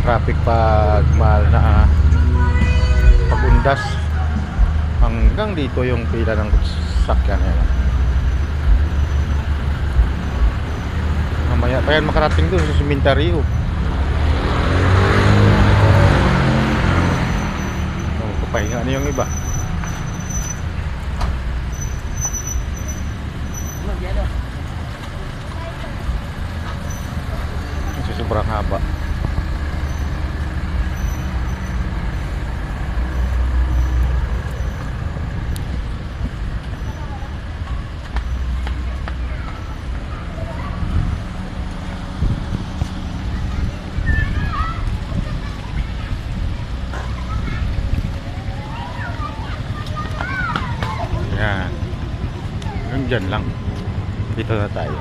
traffic pag mahal na ah, pagundas. Hanggang dito yung pila ng sakyan yan mamaya pa yan makarating doon sa sementeryo oh, kapahinga na yung iba? Sobrang haba Yan. Yung dyan lang. Dito na tayo.